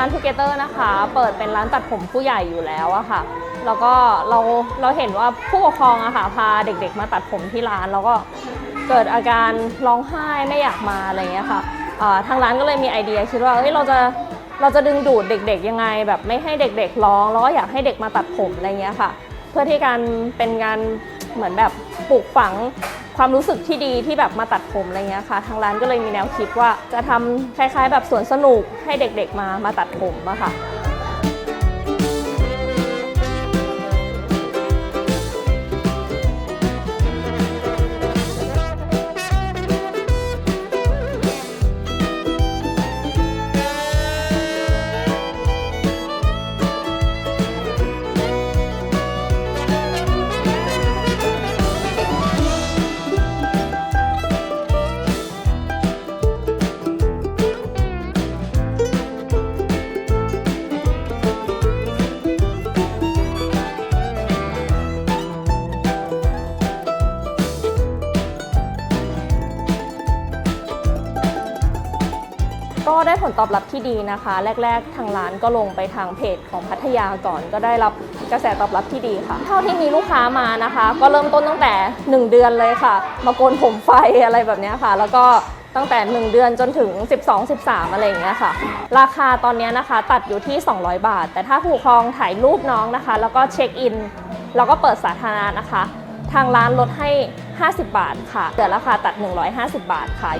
ร้าน Together นะคะ เปิดเป็นร้านตัดผมผู้ใหญ่อยู่แล้วอะค่ะ แล้วก็เราเราเห็นว่าผู้ปกครองอะค่ะพาเด็กๆ มาตัดผมที่ร้าน แล้วก็เกิดอาการร้องไห้ไม่อยากมาอะไรเงี้ยค่ะทางร้านก็เลยมีไอเดียคิดว่าเฮ้ยเราจะเราจะดึงดูดเด็กๆยังไง แบบไม่ให้เด็กๆร้องแล้วก็อยากให้เด็กมาตัดผมอะไรเงี้ยค่ะ เพื่อที่การเป็นการ เหมือนแบบปลูกฝังความรู้สึกที่ดีที่แบบมาตัดผมอะไรเงี้ยค่ะ ทางร้านก็เลยมีแนวคิดว่าจะทำคล้ายๆ แบบสวนสนุกให้เด็กๆมามาตัดผมอะค่ะ ก็ได้ผลตอบรับที่ดีนะคะ แรก ๆ ทางร้านก็ลงไปทางเพจของพัทยาก่อนก็ได้รับกระแสตอบรับที่ดีค่ะ เท่าที่มีลูกค้ามานะคะ ก็เริ่มต้นตั้งแต่ 1 เดือนเลยค่ะ มาโกนผมไฟอะไรแบบนี้ค่ะ แล้วก็ตั้งแต่ 1 เดือนจนถึง 12 13 อะไรอย่างเงี้ยค่ะ ราคาตอนนี้นะคะตัดอยู่ที่ 200 บาท แต่ถ้าผู้ปกครองถ่ายรูปน้องนะคะ แล้วก็เช็คอิน แล้วก็เปิดสาธารณะนะคะ ทางร้านลดให้ 50 บาทค่ะเหลือราคาตัด 150 บาทค่ะ